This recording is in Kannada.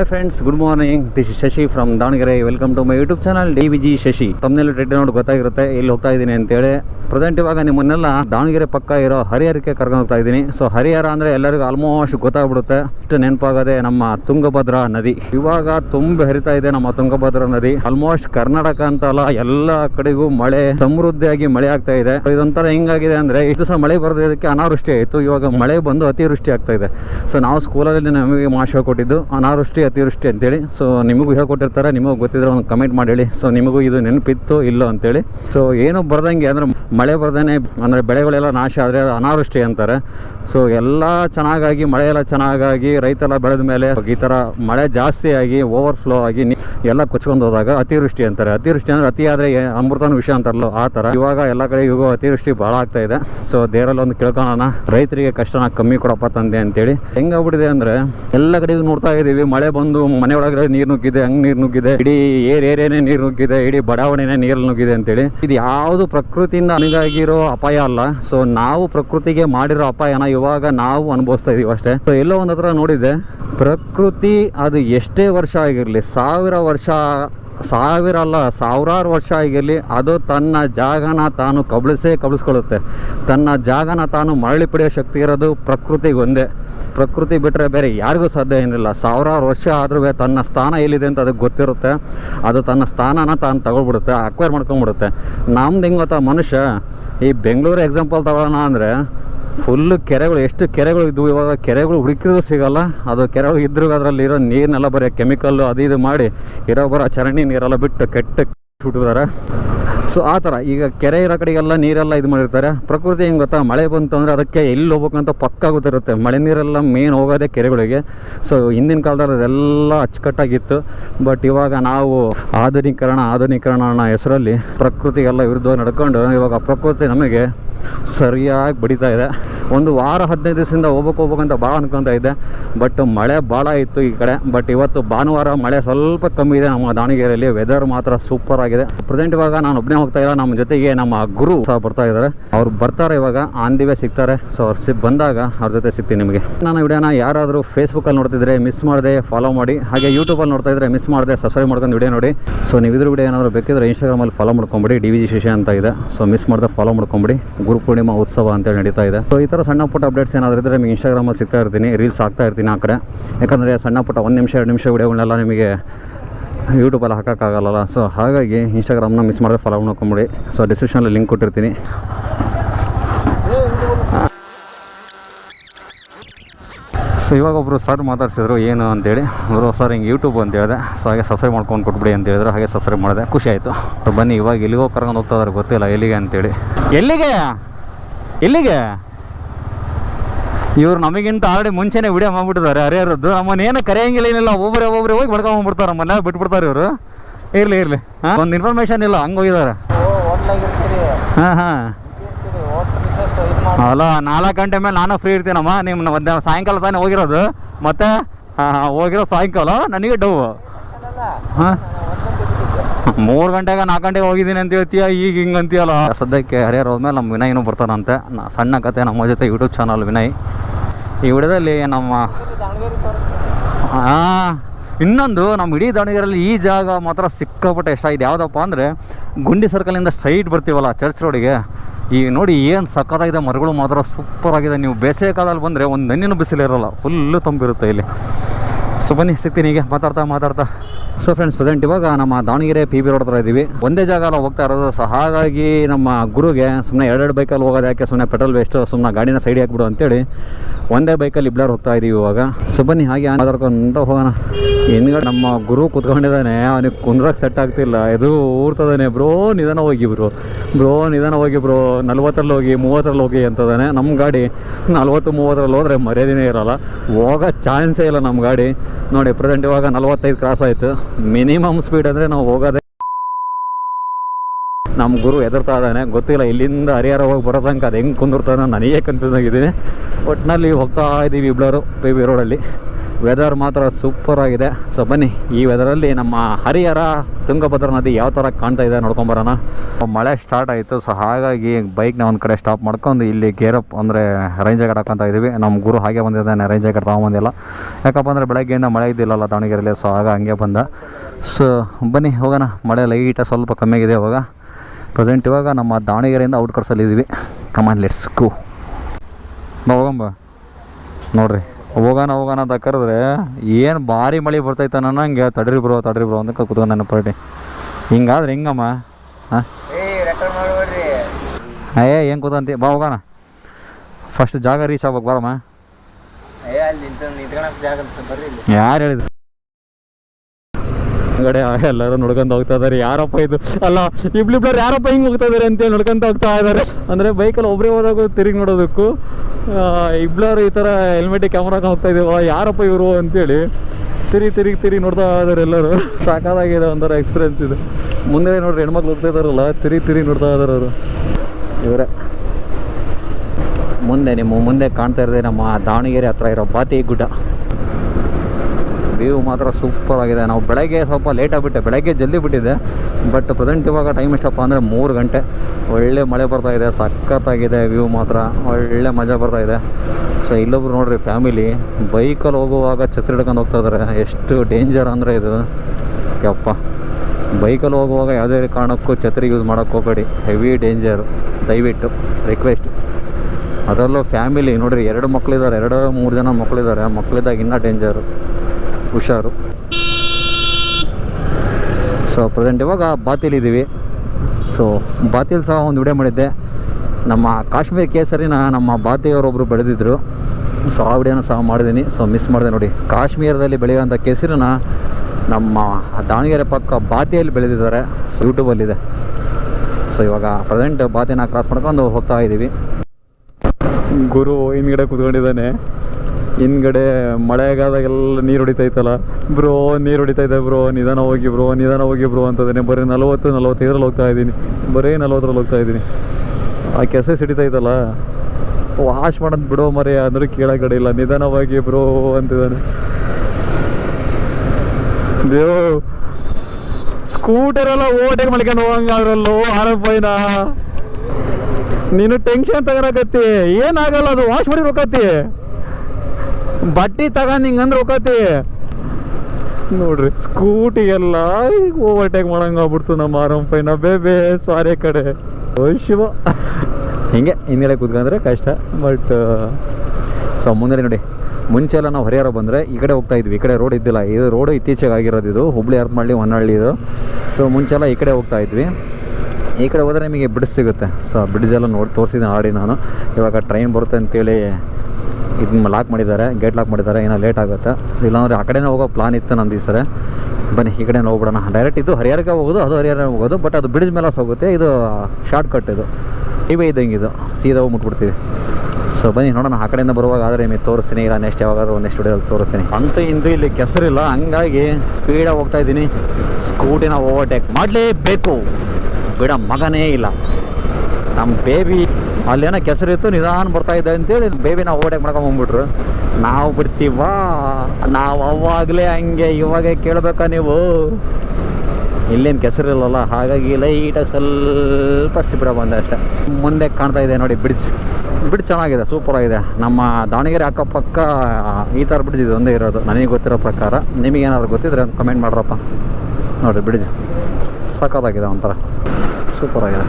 Hi friends good morning this Shashi from Davanagere welcome to my YouTube channel D V G Shashi ತಮ್ಮನೆಲ್ಲ ಟೆಡ್ ನೋಡಿ ಗೊತ್ತಾಗಿರುತ್ತೆ. ಇಲ್ಲಿ ಹೋಗ್ತಾ ಇದ್ದೀನಿ ಅಂತೇಳಿ ಪ್ರೆಸೆಂಟ್ ಇವಾಗ ನಿಮ್ಮನ್ನೆಲ್ಲ ದಾವಣಗೆರೆ ಪಕ್ಕ ಇರೋ ಹರಿಹರಕ್ಕೆ ಕರ್ಕೊಂಡು ಹೋಗ್ತಾ ಇದ್ದೀನಿ. ಸೊ ಹರಿಹರ ಅಂದರೆ ಎಲ್ಲರಿಗೂ ಆಲ್ಮೋಸ್ಟ್ ಗೊತ್ತಾಗ್ಬಿಡುತ್ತೆ. ಇಷ್ಟು ನೆನಪಾಗದೆ ನಮ್ಮ ತುಂಗಭದ್ರಾ ನದಿ. ಇವಾಗ ತುಂಬ ಹರಿತಾ ಇದೆ ನಮ್ಮ ತುಂಗಭದ್ರಾ ನದಿ. ಆಲ್ಮೋಸ್ಟ್ ಕರ್ನಾಟಕ ಅಂತಲ್ಲ ಎಲ್ಲ ಕಡೆಗೂ ಮಳೆ, ಸಮೃದ್ಧಿಯಾಗಿ ಮಳೆ ಆಗ್ತಾ ಇದೆ. ಇದೊಂಥರ ಹೆಂಗಾಗಿದೆ ಅಂದರೆ ಇಷ್ಟು ಸಹ ಮಳೆ ಬರೋದಕ್ಕೆ ಅನಾವೃಷ್ಟಿ ಆಯಿತು. ಇವಾಗ ಮಳೆ ಬಂದು ಅತಿವೃಷ್ಟಿ ಆಗ್ತಾ ಇದೆ. ಸೊ ನಾವು ಸ್ಕೂಲಲ್ಲಿ ನಮಗೆ ಮಾಶ ಕೊಟ್ಟಿದ್ದು, ಅನಾವೃಷ್ಟಿ ಅತಿವೃಷ್ಟಿ ಅಂತೇಳಿ. ಸೊ ನಿಮಗೂ ಹೇಳ್ಕೊಟ್ಟಿರ್ತಾರೆ, ನಿಮಗೂ ಗೊತ್ತಿದ್ರೆ ಒಂದು ಕಮೆಂಟ್ ಮಾಡಿ ಹೇಳಿ ಸೊ ನಿಮಗೂ ಇದು ನೆನಪಿತ್ತು ಇಲ್ಲೋ ಅಂತೇಳಿ. ಸೊ ಏನು ಬರ್ದಂಗೆ ಅಂದರೆ ಮಳೆ ಬರ್ದೇ ಅಂದರೆ ಬೆಳೆಗಳೆಲ್ಲ ನಾಶ ಆದರೆ ಅನಾವೃಷ್ಟಿ ಅಂತಾರೆ. ಸೊ ಎಲ್ಲ ಚೆನ್ನಾಗಾಗಿ ಮಳೆ ಎಲ್ಲ ಚೆನ್ನಾಗಾಗಿ, ರೈತೆಲ್ಲ ಬೆಳೆದ ಮೇಲೆ ಈ ಥರ ಮಳೆ ಜಾಸ್ತಿ ಆಗಿ ಓವರ್ಫ್ಲೋ ಆಗಿ ಎಲ್ಲ ಕೊಚ್ಕೊಂಡು ಹೋದಾಗ ಅತಿವೃಷ್ಟಿ ಅಂತಾರೆ. ಅತಿವೃಷ್ಟಿ ಅಂದರೆ ಅತಿ ಆದರೆ ಅಮೃತನ ವಿಷಯ ಅಂತಾರಲ್ಲ ಆ ಥರ ಇವಾಗ ಎಲ್ಲ ಕಡೆ ಇವಾಗ ಅತಿವೃಷ್ಟಿ ಭಾಳ ಆಗ್ತಾ ಇದೆ. ಸೊ ದೇವರಲ್ಲಿ ಒಂದು ಕೇಳ್ಕೊಳ್ಳೋಣ. ರೈತರಿಗೆ ಕಷ್ಟನ ಕಮ್ಮಿ ಕೊಡಪ್ಪ ತಂದೆ ಅಂತೇಳಿ. ಹೆಂಗಾಗ್ಬಿಟ್ಟಿದೆ ಅಂದರೆ, ಎಲ್ಲ ಕಡೆಗೂ ನೋಡ್ತಾ ಇದ್ದೀವಿ, ಮಳೆ ಬಂದು ಮನೆ ಒಳಗಡೆ ನೀರು ನುಗ್ಗಿದೆ, ಹಂಗೆ ನೀರು ನುಗ್ಗಿದೆ, ಇಡೀ ಏರ್ ಏರಿಯಾನೇ ನೀರು ನುಗ್ಗಿದೆ, ಇಡೀ ಬಡಾವಣೆನೇ ನೀರು ನುಗ್ಗಿದೆ ಅಂತೇಳಿ. ಇದು ಯಾವುದು ಪ್ರಕೃತಿಯಿಂದ ನನಗಾಗಿರೋ ಅಪಾಯ ಅಲ್ಲ. ಸೊ ನಾವು ಪ್ರಕೃತಿಗೆ ಮಾಡಿರೋ ಅಪಾಯನ ಇವಾಗ ನಾವು ಅನುಭವಿಸ್ತಾ ಇದೀವಿ ಅಷ್ಟೇ. ಸೊ ಎಲ್ಲೋ ಒಂದ್ ಹತ್ರ ನೋಡಿದ್ದೆ, ಪ್ರಕೃತಿ ಅದು ಎಷ್ಟೇ ವರ್ಷ ಆಗಿರಲಿ, ಸಾವಿರ ವರ್ಷ ಸಾವಿರ ಅಲ್ಲ, ಸಾವಿರಾರು ವರ್ಷ ಆಗಿರಲಿ, ಅದು ತನ್ನ ಜಾಗನ ತಾನು ಕಬಳಿಸೇ ಕಬಳಿಸ್ಕೊಳ್ಳುತ್ತೆ. ತನ್ನ ಜಾಗನ ತಾನು ಮರಳಿ ಪಡೆಯೋ ಶಕ್ತಿ ಇರೋದು ಪ್ರಕೃತಿಗೊಂದೇ. ಪ್ರಕೃತಿ ಬಿಟ್ಟರೆ ಬೇರೆ ಯಾರಿಗೂ ಸಾಧ್ಯ ಏನಿಲ್ಲ. ಸಾವಿರಾರು ವರ್ಷ ಆದರೂ ತನ್ನ ಸ್ಥಾನ ಎಲ್ಲಿದೆ ಅಂತ ಅದಕ್ಕೆ ಗೊತ್ತಿರುತ್ತೆ. ಅದು ತನ್ನ ಸ್ಥಾನನ ತಾನು ತಗೊಳ್ಬಿಡುತ್ತೆ ಅಕ್ವೈರ್ ಮಾಡ್ಕೊಂಡ್ಬಿಡುತ್ತೆ ನಮ್ದು ಹಿಂಗೆ ಮನುಷ್ಯ, ಈ ಬೆಂಗಳೂರು ಎಕ್ಸಾಂಪಲ್ ತಗೊಳ್ಳೋಣ ಅಂದರೆ ಫುಲ್ಲು ಕೆರೆಗಳು, ಎಷ್ಟು ಕೆರೆಗಳು ಇದ್ವು, ಇವಾಗ ಕೆರೆಗಳು ಹುಡುಕಿದ್ರು ಸಿಗಲ್ಲ. ಅದು ಕೆರೆಗಳು ಇದ್ರೂ ಅದರಲ್ಲಿ ಇರೋ ನೀರನ್ನೆಲ್ಲ ಬರೀ ಕೆಮಿಕಲ್ಲು ಅದು ಇದು ಮಾಡಿ, ಇರೋ ಬರೋ ಚರಂಡಿ ನೀರೆಲ್ಲ ಬಿಟ್ಟು ಕೆಟ್ಟ ಬಿಟ್ಟಿದ್ದಾರೆ ಸೊ ಆ ಥರ. ಈಗ ಕೆರೆ ಇರೋ ಕಡೆಗೆಲ್ಲ ನೀರೆಲ್ಲ ಇದು ಮಾಡಿರ್ತಾರೆ. ಪ್ರಕೃತಿ ಹೆಂಗೆ ಗೊತ್ತಾ? ಮಳೆ ಬಂತು ಅಂದರೆ ಅದಕ್ಕೆ ಎಲ್ಲಿ ಹೋಗ್ಬೇಕಂತ ಪಕ್ಕ ಗೊತ್ತಿರುತ್ತೆ. ಮಳೆ ನೀರೆಲ್ಲ ಮೇನ್ ಹೋಗೋದೇ ಕೆರೆಗಳಿಗೆ. ಸೊ ಹಿಂದಿನ ಕಾಲದಲ್ಲಿ ಅದೆಲ್ಲ ಅಚ್ಚುಕಟ್ಟಾಗಿತ್ತು. ಬಟ್ ಇವಾಗ ನಾವು ಆಧುನೀಕರಣ ಆಧುನೀಕರಣ ಅನ್ನೋ ಹೆಸರಲ್ಲಿ ಪ್ರಕೃತಿಗೆಲ್ಲ ವಿರುದ್ಧ ನಡ್ಕೊಂಡು, ಇವಾಗ ಪ್ರಕೃತಿ ನಮಗೆ ಸರಿಯಾಗಿ ಬಡಿತಾ ಇದೆ. ಒಂದು ವಾರ ಹದಿನೈದು ದಿವಸದಿಂದ ಹೋಗ್ಬೇಕು, ಹೋಗ್ಬೇಕಂತ ಭಾಳ ಅನ್ಕೊತಾ ಇದ್ದೆ ಬಟ್ ಮಳೆ ಭಾಳ ಇತ್ತು ಈ ಕಡೆ. ಬಟ್ ಇವತ್ತು ಭಾನುವಾರ ಮಳೆ ಸ್ವಲ್ಪ ಕಮ್ಮಿ ಇದೆ. ನಮ್ಮ ದಾವಣಗೆರೆಯಲ್ಲಿ ವೆದರ್ ಮಾತ್ರ ಸೂಪರ್ ಆಗಿದೆ. ಪ್ರೆಸೆಂಟ್ ಇವಾಗ ನಾನು ಒಬ್ಬನೇ ಹೋಗ್ತಾ ಇಲ್ಲ ನಮ್ಮ ಜೊತೆಗೆ ನಮ್ಮ ಗುರು ಸಹ ಬರ್ತಾ ಇದ್ದಾರೆ. ಅವ್ರು ಬರ್ತಾರೆ ಇವಾಗ ಆನ್ ದಿ ವೇ ಸಿಗ್ತಾರೆ. ಸೊ ಅವ್ರು ಸಿ ಬಂದಾಗ ಅವ್ರ ಜೊತೆ ಸಿಗ್ತೀನಿ ನಿಮಗೆ. ನಾನು ವಿಡಿಯೋನ ಯಾರಾದರೂ ಫೇಸ್ಬುಕ್ಕಲ್ಲಿ ನೋಡ್ತಿದ್ರೆ ಮಿಸ್ ಮಾಡದೆ ಫಾಲೋ ಮಾಡಿ. ಹಾಗೆ ಯೂಟ್ಯೂಬಲ್ಲಿ ನೋಡ್ತಾ ಇದ್ರೆ ಮಿಸ್ ಮಾಡದೆ ಸಬ್ಸ್ಕ್ರೈಬ್ ಮಾಡ್ಕೊಂಡು ವಿಡಿಯೋ ನೋಡಿ. ಸೊ ನೀವು ಇದ್ರ ವಿಡಿಯೋ ಏನಾದರೂ ಬೇಕಿದ್ರೆ ಇನ್ಸ್ಟಾಗ್ರಾಮಲ್ಲಿ ಫಾಲೋ ಮಾಡ್ಕೊಂಬಿಡಿ. ಡಿ ವಿ ಜಿ ಶಿಶೆ ಅಂತ ಇದೆ. ಸೊ ಮಿಸ್ ಮಾಡದೆ ಫಾಲೋ ಮಾಡ್ಕೊಂಬಿಡಿ. ಗುರು ಪೂರ್ಣಿಮಾ ಉತ್ಸವ ಅಂತೇಳಿ ನಡೀತಾ ಇದೆ. ಸೊ ಈ ಥರ ಸಣ್ಣ ಪುಟ್ಟ ಅಪ್ಡೇಟ್ಸ್ ಏನಾದರೂ ಇದ್ದರೆ ನಿಮಗೆ ಇನ್ಸ್ಟಾಗ್ರಾಮಲ್ಲಿ ಸಿಗ್ತಾ ಇರ್ತೀನಿ. ರೀಲ್ಸ್ ಆಗ್ತಾ ಇರ್ತೀನಿ ಆ ಕಡೆ. ಯಾಕಂದರೆ ಸಣ್ಣ ಪುಟ್ಟ ಒಂದು ನಿಮಿಷ, ಎರಡು ನಿಮಿಷ ವಿಡಿಯೋಗಳನ್ನೆಲ್ಲ ನಿಮಗೆ ಯೂಟ್ಯೂಬಲ್ಲಿ ಹಾಕೋಕ್ಕಾಗಲ್ಲ ಸೊ ಹಾಗಾಗಿ ಇನ್ಸ್ಟಾಗ್ರಾಮ್ನ ಮಿಸ್ ಮಾಡಿದ್ರೆ ಫಾಲೋ ಮಾಡ್ಕೊಂಬಿಡಿ. ಸೊ ಡಿಸ್ಕ್ರಿಪ್ಷನಲ್ಲಿ ಲಿಂಕ್ ಕೊಟ್ಟಿರ್ತೀನಿ. ಸೊ ಇವಾಗ ಒಬ್ಬರು ಸರ್ ಮಾತಾಡ್ಸಿದ್ರು, ಏನು ಅಂತೇಳಿ. ಅವರು ಸರ್ ಹಿಂಗೆ ಯೂಟ್ಯೂಬ್ ಅಂತ ಹೇಳಿದೆ. ಸೊ ಹಾಗೆ ಸಬ್ಸ್ಕ್ರೈಬ್ ಮಾಡ್ಕೊಂಡು ಕೊಟ್ಬಿಡಿ ಅಂತ ಹೇಳಿದ್ರು. ಹಾಗೆ ಸಬ್ಸ್ಕ್ರೈಬ್ ಮಾಡಿದೆ. ಖುಷಿ ಆಯಿತು. ಬನ್ನಿ, ಇವಾಗ ಎಲ್ಲಿಗೋ ಕರ್ಕೊಂಡು ಹೋಗ್ತಾ ಇದಾರೆ ಗೊತ್ತಿಲ್ಲ. ಎಲ್ಲಿಗೆ ಅಂತೇಳಿ. ಎಲ್ಲಿಗೆ? ಎಲ್ಲಿಗೆ? ಇವ್ರು ನಮಗಿಂತ ಆಲ್ರೆಡಿ ಮುಂಚೆನೇ ವಿಡಿಯೋ ಮಾಡ್ಬಿಟ್ಟಿದ್ದಾರೆ. ಹರಿಹರದ್ದು ನಮ್ಮನ್ನ ಏನು ಕರೆಯಂಗಿಲ್ಲ, ಏನಿಲ್ಲ. ಒಬ್ಬರೇ ಒಬ್ಬರೇ ಹೋಗಿ ಬಡ್ಕೊಂಡ್ಬಿಡ್ತಾರೆ ನಮ್ಮನ್ನ. ಬಿಟ್ಬಿಡ್ತಾರೆ ಇವರು. ಇರಲಿ ಇರಲಿ. ಒಂದು ಇನ್ಫಾರ್ಮೇಶನ್ ಇಲ್ಲ. ಹಂಗೆ ಹೋಗಿದ್ದಾರೆ. ಹಾಂ ಹಾಂ. ಅಲ್ಲ, ನಾಲ್ಕು ಗಂಟೆ ಮೇಲೆ ನಾನು ಫ್ರೀ ಇರ್ತೀನಮ್ಮ. ನಿಮ್ಮ ಮಧ್ಯಾಹ್ನ ಸಾಯಂಕಾಲ ತಾನೇ ಹೋಗಿರೋದು. ಮತ್ತೆ ಹೋಗಿರೋ ಸಾಯಂಕಾಲ. ನನಗೆ ಡೌ. ಹಾಂ? ಮೂರು ಗಂಟೆಗೆ ನಾಲ್ಕು ಗಂಟೆಗೆ ಹೋಗಿದ್ದೀನಿ ಅಂತ ಹೇಳ್ತೀಯ ಈಗ ಹಿಂಗೆ ಅಂತೀಯಲ್ಲ? ಸದ್ಯಕ್ಕೆ ಹರಿಹರ ಹೋದ್ಮೇಲೆ ನಮ್ಮ ವಿನಯ್ನು ಬರ್ತಾನಂತೆ. ಸಣ್ಣ ಕತೆ ನಮ್ಮ ಜೊತೆ ಯೂಟ್ಯೂಬ್ ಚಾನಲ್ ವಿನಯ್. ಈ ವಿಡಿಯೋದಲ್ಲಿ ನಮ್ಮ ಇನ್ನೊಂದು ನಮ್ಮ ಇಡೀ ದಾವಣಗೆರೆಯಲ್ಲಿ ಈ ಜಾಗ ಮಾತ್ರ ಸಿಕ್ಕಾಪಟ್ಟೆ ಇಷ್ಟ. ಇದು ಯಾವುದಪ್ಪ ಅಂದರೆ ಗುಂಡಿ ಸರ್ಕಲಿಂದ ಸ್ಟ್ರೈಟ್ ಬರ್ತೀವಲ್ಲ ಚರ್ಚ್ ರೋಡಿಗೆ ಈ ನೋಡಿ ಏನು ಸಕ್ಕತ್ತಾಗಿದೆ ಮರಗಳು ಮಾತ್ರ ಸೂಪರ್ ಆಗಿದೆ. ನೀವು ಬೇಸಿಗೆ ಕಾಲದಲ್ಲಿ ಬಂದರೆ ಒಂದು ನೆನ್ನಿನೂ ಬಿಸಿಲಿರಲ್ಲ ಫುಲ್ಲು ತಂಪಿರುತ್ತೆ ಇಲ್ಲಿ. ಸೊ ಬನ್ನಿ, ಸಿಗ್ತೀನಿ ಹೀಗೆ ಮಾತಾಡ್ತಾ ಮಾತಾಡ್ತಾ. ಸೊ ಫ್ರೆಂಡ್ಸ್ ಪ್ರೆಸೆಂಟ್ ಇವಾಗ ನಮ್ಮ ದಾವಣಗೆರೆ ಪಿ ಬಿ ರೋಡ್ ಹತ್ರ ಇದ್ದೀವಿ ಒಂದೇ ಜಾಗ ಅಲ್ಲ ಹೋಗ್ತಾ ಇರೋದು ಸೊ ಹಾಗಾಗಿ ನಮ್ಮ ಗುರುಗೆ ಸುಮ್ಮನೆ ಎರಡೆರಡು ಬೈಕಲ್ಲಿ ಹೋಗೋದು ಯಾಕೆ ಸುಮ್ಮನೆ ಪೆಟ್ರೋಲ್ ವೇಸ್ಟ್ ಸುಮ್ಮನೆ ಗಾಡಿನ ಸೈಡ್ ಹಾಕ್ಬಿಡು ಅಂತೇಳಿ ಒಂದೇ ಬೈಕಲ್ಲಿ ಇಬ್ಬರು ಹೋಗ್ತಾ ಇದೀವಿ ಇವಾಗ. ಸೊ ಬನ್ನಿ, ಹಾಗೆ ಮಾತಾಡ್ಕೊಂತ ಹೋಗೋಣ. ಹಿಂದ್ಗಡೆ ನಮ್ಮ ಗುರು ಕುತ್ಕೊಂಡಿದ್ದಾನೆ, ಅವನಿಗೆ ಕುಂದ್ರಕ್ಕೆ ಸೆಟ್ ಆಗ್ತಿಲ್ಲ. ಇದು ಊರ್ತದಾನೆ, ಬ್ರೋ, ನಿಧಾನ ಹೋಗಿ ಬ್ರೋ. ಬ್ರೋ, ನಿಧಾನ ಹೋಗಿ ಬ್ರೋ. ನಲ್ವತ್ತರಲ್ಲಿ ಹೋಗಿ, ಮೂವತ್ತರಲ್ಲಿ ಹೋಗಿ, ಅಂತದಾನೆ. ನಮ್ಮ ಗಾಡಿ ನಲ್ವತ್ತು, ಮೂವತ್ತರಲ್ಲಿ ಹೋದ್ರೆ ಮರ್ಯಾದೆನೇ ಇರಲ್ಲ. ಹೋಗೋ ಚಾನ್ಸೇ ಇಲ್ಲ ನಮ್ಮ ಗಾಡಿ. ನೋಡಿ ಪ್ರೆಸೆಂಟ್ ಇವಾಗ ನಲ್ವತ್ತೈದು ಕ್ರಾಸ್ ಆಯಿತು. ಮಿನಿಮಮ್ ಸ್ಪೀಡ್ ಅಂದರೆ ನಾವು ಹೋಗೋದೇ ನಮ್ಮ ಗುರು ಎದುರ್ತಾ ಇದ್ದಾನೆ. ಗೊತ್ತಿಲ್ಲ, ಇಲ್ಲಿಂದ ಹರಿಹರ ಹೋಗಿ ಬರೋ ತನಕ ಅದು ಹೆಂಗೆ ಕುಂದಿರ್ತಾನೆ ನನಗೆ ಕನ್ಫ್ಯೂಸ್ ಆಗಿದ್ದೀನಿ. ಒಟ್ಟಿನಲ್ಲಿ ಹೋಗ್ತಾ ಇದ್ದೀವಿ ಇಬ್ಬರು ಪಿ ಬಿ ರೋಡಲ್ಲಿ ವೆದರ್ ಮಾತ್ರ ಸೂಪರ್ ಆಗಿದೆ. ಸೊ ಬನ್ನಿ, ಈ ವೆದರಲ್ಲಿ ನಮ್ಮ ಹರಿಹರ ತುಂಗಭದ್ರಾ ನದಿ ಯಾವ ಥರ ಕಾಣ್ತಾ ಇದೆ ನೋಡ್ಕೊಂಬರೋಣ ಮಳೆ ಸ್ಟಾರ್ಟ್ ಆಯಿತು ಸೊ ಹಾಗಾಗಿ ಬೈಕ್ನ ಒಂದು ಕಡೆ ಸ್ಟಾಪ್ ಮಾಡ್ಕೊಂಡು ಇಲ್ಲಿ ಗೇರಪ್ ಅಂದರೆ ರೇಂಜ್ ಜಾಕೆಟ್ ಹಾಕೊತಾ ಇದ್ದೀವಿ ನಮ್ಮ ಗುರು ಹಾಗೆ ಬಂದಿದ್ದಾನೆ ರೇಂಜ್ ಜಾಕೆಟ್ ತೊಗೊಂಬಂದಿಲ್ಲ. ಯಾಕಪ್ಪ ಅಂದರೆ ಬೆಳಗ್ಗೆಯಿಂದ ಮಳೆ ಇದ್ದಿಲ್ಲಲ್ಲ ದಾವಣಗೆರೆಯಲ್ಲಿ ಸೊ ಆಗ ಹಂಗೆ ಬಂದ. ಸೊ ಬನ್ನಿ, ಹೋಗೋಣ. ಮಳೆ ಲೈಟಾಗಿ ಸ್ವಲ್ಪ ಕಮ್ಮಿಯಾಗಿದೆ ಇವಾಗ. ಪ್ರೆಸೆಂಟ್ ಇವಾಗ ನಮ್ಮ ದಾವಣಗೆರೆಯಿಂದ ಔಟ್ ಕಟ್ಸಲ್ಲಿದ್ದೀವಿ ಕಮಾನ್ ಲೆಟ್ಸ್ ಕೂ ಹೋಗಂಬ ನೋಡ್ರಿ. ಹೋಗೋಣ ಹೋಗೋಣ ಅಂತ ಕರೆದ್ರೆ ಏನು ಭಾರಿ ಮಳೆ ಬರ್ತೈತೆ ನನಗೆ ತಡ್ರಿ ಬ್ರೋ ತಡ್ರಿ ಬ್ರೋ ಅಂತ ಕೂತ್ಕೊಂಡು ನನ್ನ ಪಾರ್ಟಿ. ಹಿಂಗಾದ್ರೆ ಹೆಂಗಮ್ಮ ಹಾಂ ಏ ಏನು ಕೂತಂತಿ? ಬಾ ಹೋಗೋಣ ಫಸ್ಟ್ ಜಾಗ ರೀಚ್ ಆಗ್ಬೇಕು ಬರಮ್ಮ. ಯಾರು ಹೇಳಿದ್ರು? ಹೊರಗಡೆ ಎಲ್ಲರೂ ನೋಡ್ಕೊಂತ ಹೋಗ್ತಾ ಇದಾರೆ. ಯಾರಪ್ಪ ಇದು? ಅಲ್ಲ ಇಬ್ಳಿಬ್ಳರು ಯಾರಪ್ಪ ಹಿಂಗೆ ಹೋಗ್ತಾ ಇದಾರೆ ಅಂತೇಳಿ ನೋಡ್ಕೊಂತ ಹೋಗ್ತಾ ಇದಾರೆ. ಅಂದರೆ ಬೈಕಲ್ಲಿ ಒಬ್ಬರೇ ಹೋದಾಗ ತಿರುಗಿ ನೋಡೋದಕ್ಕೂ ಇಬ್ಳರು ಈ ಥರ ಹೆಲ್ಮೆಟ್ ಕ್ಯಾಮ್ರಾಗ ಹೋಗ್ತಾ ಇದೀವ ಯಾರಪ್ಪ ಇವರು ಅಂತೇಳಿ ತಿರುಗಿ ತಿರುಗಿ ತಿರುಗಿ ನೋಡ್ತಾ ಇದಾರೆ ಎಲ್ಲರೂ. ಸಾಕಾಗಿದೆ ಒಂಥರ ಎಕ್ಸ್ಪೀರಿಯನ್ಸ್ ಇದು. ಮುಂದೆ ನೋಡ್ರಿ, ಹೆಣ್ಮಕ್ಳು ಹೋಗ್ತಾ ಇದಾರಲ್ಲ, ತಿರುಗಿ ತಿರುಗಿ ನೋಡ್ತಾ ಇದಾರೆ ಅವರು. ಇವರೇ, ಮುಂದೆ ನಿಮ್ಮ ಮುಂದೆ ಕಾಣ್ತಾ ಇರೋದೇ ನಮ್ಮ ದಾವಣಗೆರೆ ಹತ್ರ ಇರೋ ಬಾತಿ ಗುಡ್ಡ ವ್ಯೂ ಮಾತ್ರ ಸೂಪರ್ ಆಗಿದೆ. ನಾವು ಬೆಳಗ್ಗೆ ಸ್ವಲ್ಪ ಲೇಟ್ ಆಗಿಬಿಟ್ಟೆ. ಬೆಳಗ್ಗೆ ಜಲ್ದಿ ಬಿಟ್ಟಿದೆ. ಬಟ್ ಪ್ರೆಸೆಂಟ್ ಇವಾಗ ಟೈಮ್ ಎಷ್ಟಪ್ಪ ಅಂದರೆ ಮೂರು ಗಂಟೆ. ಒಳ್ಳೆ ಮಳೆ ಬರ್ತಾ ಇದೆ. ಸಖತ್ತಾಗಿದೆ ವ್ಯೂ ಮಾತ್ರ. ಒಳ್ಳೆ ಮಜಾ ಬರ್ತಾ ಇದೆ. ಸೊ ಇಲ್ಲೊಬ್ರು ನೋಡ್ರಿ ಫ್ಯಾಮಿಲಿ ಬೈಕಲ್ಲಿ ಹೋಗುವಾಗ ಛತ್ರಿ ಹಿಡ್ಕೊಂಡು ಹೋಗ್ತಾ ಇದ್ದಾರೆ ಎಷ್ಟು ಡೇಂಜರ್ ಅಂದರೆ ಇದು. ಯಪ್ಪ. ಬೈಕಲ್ಲಿ ಹೋಗುವಾಗ ಯಾವುದೇ ಕಾರಣಕ್ಕೂ ಛತ್ರಿ ಯೂಸ್ ಮಾಡೋಕ್ಕೆ ಹೋಗಬೇಡಿ. ಹೆವಿ ಡೇಂಜರು ದಯವಿಟ್ಟು ರಿಕ್ವೆಸ್ಟ್ ಅದರಲ್ಲೂ ಫ್ಯಾಮಿಲಿ ನೋಡಿರಿ, ಎರಡು ಮಕ್ಕಳಿದ್ದಾರೆ ಎರಡು ಮೂರು ಜನ ಮಕ್ಕಳಿದ್ದಾರೆ ಮಕ್ಕಳಿದ್ದಾಗ ಇನ್ನೂ ಡೇಂಜರು ಹುಷಾರು. ಸೊ ಪ್ರೆಸೆಂಟ್ ಇವಾಗ ಬಾತಿಲಿದ್ದೀವಿ ಸೊ ಬಾತಿಲ್ ಸಹ ಒಂದು ವಿಡಿಯೋ ಮಾಡಿದ್ದೆ. ನಮ್ಮ ಕಾಶ್ಮೀರ ಕೇಸರಿನ ನಮ್ಮ ಬಾತಿಯವರೊಬ್ಬರು ಬೆಳೆದಿದ್ರು. ಸೊ ಆ ವಿಡಿಯೋನ ಸಹ ಮಾಡಿದ್ದೀನಿ. ಸೊ ಮಿಸ್ ಮಾಡಿದೆ ನೋಡಿ. ಕಾಶ್ಮೀರದಲ್ಲಿ ಬೆಳೆಯುವಂಥ ಕೇಸರಿನ ನಮ್ಮ ದಾವಣಗೆರೆ ಪಕ್ಕ ಬಾತಿಯಲ್ಲಿ ಬೆಳೆದಿದ್ದಾರೆ. ಸೊ ಯೂಟ್ಯೂಬಲ್ಲಿದೆ ಸೊ ಇವಾಗ ಪ್ರೆಸೆಂಟ್ ಬಾತಿನ ಕ್ರಾಸ್ ಮಾಡ್ಕೊಂಡು ಹೋಗ್ತಾ ಇದ್ದೀವಿ. ಗುರು ಹಿಂದ್ಗಡೆ ಕೂತ್ಕೊಂಡಿದ್ದಾನೆ. ಹಿಂದ್ಗಡೆ ಮಳೆಗಾಲದಾಗೆಲ್ಲ ನೀರು ಹೊಡಿತೈತಲ್ಲ, ಬ್ರೋ ನೀರು ಹೊಡಿತೈತೆ ಬ್ರೋ, ನಿಧಾನ ಹೋಗಿ ಬ್ರೋ, ನಿಧಾನ ಹೋಗಿ ಬ್ರೋ ಅಂತದೇ ಬರೀ ನಲವತ್ತು, ನಲವತ್ತೈದರಲ್ಲಿ ಹೋಗ್ತಾ ಇದ್ದೀನಿ. ಬರೀ ನಲವತ್ತರಲ್ಲಿ ಹೋಗ್ತಾ ಇದ್ದೀನಿ. ಆ ಕೆಸೆ ಸಿಡಿತೈತಲ್ಲ ವಾಶ್ ಮಾಡೋದು ಬಿಡೋ ಮರೆಯ ಅಂದ್ರೆ ಕೇಳೋ ಇಲ್ಲ. ನಿಧಾನವಾಗಿ ಬ್ರೋ ಅಂತಿದ್ದಾನೆ. ದೇವ್ ಸ್ಕೂಟರೆಲ್ಲ ಓಟೆ ಮಾಡ್ಕೊಂಡು ಹೋಗಂಗಾದ್ರಲ್ಲೋ ಆರಪ್ಪಯ್ಯನ ನೀನು ಟೆನ್ಷನ್ ತಗೊಳಕತ್ತಿ. ಏನಾಗಲ್ಲ ಅದು ವಾಶ್ ಮಾಡಿ ರೊಕ್ಕತ್ತಿ ಬಟ್ಟೆ ತಗೊಂಡು ಹಿಂಗಂದ್ರೆ ಹೋಗತಿ. ನೋಡ್ರಿ ಸ್ಕೂಟಿಗೆಲ್ಲ ಓವರ್ಟೇಕ್ ಮಾಡಂಗ ಆಗ್ಬಿಡ್ತು ನಮ್ಮ ಆರಂಪೈನ ಬೇಬೆ ಸಾರಿ ಕಡೆ. ಶಿವ. ಹಿಂಗೆ, ಹಿಂದ್ಗಡೆ ಕೂತ್ಕೊಂಡ್ರೆ ಕಷ್ಟ. ಬಟ್ ಸೊ ಮುಂದೆ ನೋಡಿ. ಮುಂಚೆ ಎಲ್ಲ ನಾವು ಹರಿಹರ ಬಂದರೆ ಈ ಕಡೆ ಹೋಗ್ತಾ ಇದ್ವಿ. ಈ ಕಡೆ ರೋಡ್ ಇದ್ದಿಲ್ಲ. ಇದು ರೋಡು ಇತ್ತೀಚೆಗೆ ಆಗಿರೋದು ಇದು. ಹುಬ್ಳಿ, ಹರಪನಹಳ್ಳಿ ಹೊನ್ನಳ್ಳಿ ಇದು. ಸೊ ಮುಂಚೆ ಎಲ್ಲ ಈ ಕಡೆ ಹೋಗ್ತಾ ಇದ್ವಿ. ಈ ಕಡೆ ಹೋದರೆ ನಿಮಗೆ ಬ್ರಿಡ್ಜ್ ಸಿಗುತ್ತೆ. ಸೊ ಬ್ರಿಡ್ಜ್ ಎಲ್ಲ ನೋಡಿ, ತೋರಿಸಿದ್ದೀನಿ ಆಡಿ ನಾನು. ಇವಾಗ ಟ್ರೈನ್ ಬರುತ್ತೆ ಅಂತೇಳಿ ಇದನ್ನ ಲಾಕ್ ಮಾಡಿದ್ದಾರೆ ಗೇಟ್ ಲಾಕ್ ಮಾಡಿದ್ದಾರೆ, ಏನೋ ಲೇಟ್ ಆಗುತ್ತೆ. ಇಲ್ಲಾಂದರೆ ಆ ಕಡೆನೇ ಹೋಗೋ ಪ್ಲಾನ್ ಇತ್ತು ನಂದು ಈ ಬನ್ನಿ, ಈ ಕಡೆ ಹೋಗ್ಬಿಡೋಣ. ಡೈರೆಕ್ಟ್ ಇದು ಹರಿಹರಕ್ಕೆ ಹೋಗೋದು, ಅದು ಹರಿಹರ ಹೋಗೋದು ಬಟ್ ಅದು ಬ್ರಿಡ್ಜ್ ಮೇಲೆ ಹೋಗುತ್ತೆ ಇದು ಶಾರ್ಟ್ ಕಟ್ ಇದು ಹೈವೇ ಇದ್ದಂಗೆ ಇದು. ಸೀದಾ ಹೋಗಿ ಮುಟ್ಬಿಡ್ತೀವಿ. ಸೊ ಬನ್ನಿ, ನೋಡೋಣ. ಆ ಕಡೆಯಿಂದ ಬರುವಾಗ ಆದರೆ ನಿಮಗೆ ತೋರಿಸ್ತೀನಿ. ಇಲ್ಲ ನೆಕ್ಸ್ಟ್ ಯಾವಾಗಾದ್ರೂ ಒಂದು ನೆಕ್ಸ್ಟ್ ವಿಡಿಯೋದಲ್ಲಿ ತೋರಿಸ್ತೀನಿ. ಅಂತ ಇಂದು ಇಲ್ಲಿ ಕೆಸರಿಲ್ಲ. ಹಂಗಾಗಿ ಸ್ಪೀಡಾಗಿ ಹೋಗ್ತಾ ಇದ್ದೀನಿ. ಸ್ಕೂಟಿನ ಓವರ್ಟೇಕ್ ಮಾಡಲೇಬೇಕು. ಬಿಡ ಮಗನೇ ಇಲ್ಲ. ನಮ್ಮ ಬೇಬಿ ಅಲ್ಲೇನೋ ಕೆಸರಿತ್ತು ನಿಧಾನ ಬರ್ತಾ ಇದ್ದೆ ಅಂತೇಳಿ ಬೇಬಿನ ಓವರ್ಟೇಕ್ ಮಾಡ್ಕೊಂಡು ಬಂದ್ಬಿಟ್ರು. ನಾವು ಬಿಡ್ತೀವ? ನಾವು ಅವಾಗಲೇ ಹಂಗೆ ಇವಾಗೆ ಕೇಳಬೇಕಾ ನೀವು? ಇಲ್ಲೇನು ಕೆಸರಿಲ್ಲಲ್ಲ ಹಾಗಾಗಿ ಲೈಟಾಗಿ ಸ್ವಲ್ಪ ಸಿಬಿಡ ಬಂದೆ ಅಷ್ಟೇ. ಮುಂದೆ ಕಾಣ್ತಾ ಇದೆ ನೋಡಿ ಬ್ರಿಡ್ಜ್ ಬ್ರಿಡ್ಜ್ ಚೆನ್ನಾಗಿದೆ ಸೂಪರಾಗಿದೆ ನಮ್ಮ ದಾವಣಗೆರೆ ಅಕ್ಕಪಕ್ಕ, ಈ ಥರ ಬ್ರಿಡ್ಜ್ ಇದು, ಒಂದೇ ಇರೋದು. ನನಗೆ ಗೊತ್ತಿರೋ ಪ್ರಕಾರ. ನಿಮಗೇನಾದ್ರು ಗೊತ್ತಿದ್ರೆ ಕಮೆಂಟ್ ಮಾಡ್ರಪ್ಪ. ನೋಡಿರಿ ಬ್ರಿಡ್ಜ್ ಸಖತ್ತಾಗಿದೆ ಒಂಥರ. ಸೂಪರ್ ಆಗಿದೆ.